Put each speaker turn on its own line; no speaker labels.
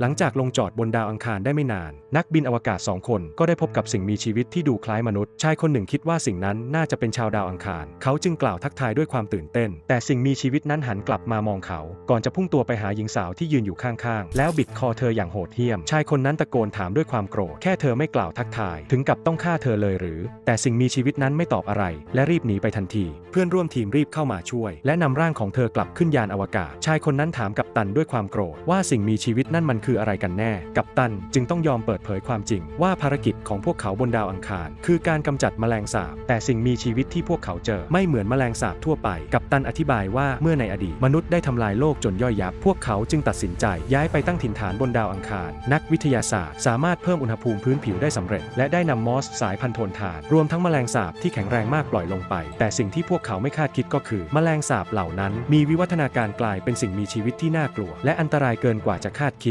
หลังจากลงจอดบนดาวอังคารได้ไม่นาน นักบินอวกาศสองคนก็ได้พบกับสิ่งมีชีวิตที่ดูคล้ายมนุษย์ ชายคนหนึ่งคิดว่าสิ่งนั้นน่าจะเป็นชาวดาวอังคาร เขาจึงกล่าวทักทายด้วยความตื่นเต้น แต่สิ่งมีชีวิตนั้นหันกลับมามองเขา ก่อนจะพุ่งตัวไปหาหญิงสาวที่ยืนอยู่ข้างๆ แล้วบิดคอเธออย่างโหดเหี้ยม ชายคนนั้นตะโกนถามด้วยความโกรธ แค่เธอไม่กล่าวทักทาย ถึงกับต้องฆ่าเธอเลยหรือ แต่สิ่งมีชีวิตนั้นไม่ตอบอะไร และรีบหนีไปทันที เพื่อนร่วมทีมรีบเข้ามาช่วย และนำร่างของเธอกลับขึ้นยานอวกาศ ชายคนนั้นถามกัปตันด้วยความโกรธว่าสิ่งมีชีวิตนั่นมันคืออะไรกันแน่ กัปตันจึงต้องยอมเปิดเผยความจริง ว่าภารกิจของพวกเขาบนดาวอังคาร คือการกำจัดแมลงสาบ แต่สิ่งมีชีวิตที่พวกเขาเจอไม่เหมือนแมลงสาบทั่วไป กัปตันอธิบายว่าเมื่อในอดีตมนุษย์ได้ทำลายโลกจนย่อยยับ พวกเขาจึงตัดสินใจย้ายไปตั้งถิ่นฐานบนดาวอังคาร นักวิทยาศาสตร์ สามารถเพิ่มอุณหภูมิพื้นผิวได้สำเร็จ และได้นำมอสสายพันธุ์โทนทาน รวมทั้งแมลงสาบที่แข็งแรงมากปล่อยลงไป แต่สิ่งที่พวกเขาไม่คาดคิดก็คือ แมลงสาบเหล่านั้น มีวิวัฒนาการกลายเป็นสิ่งมีชีวิตที่น่ากลัว และอันตรายเกินกว่าจะคาดคิด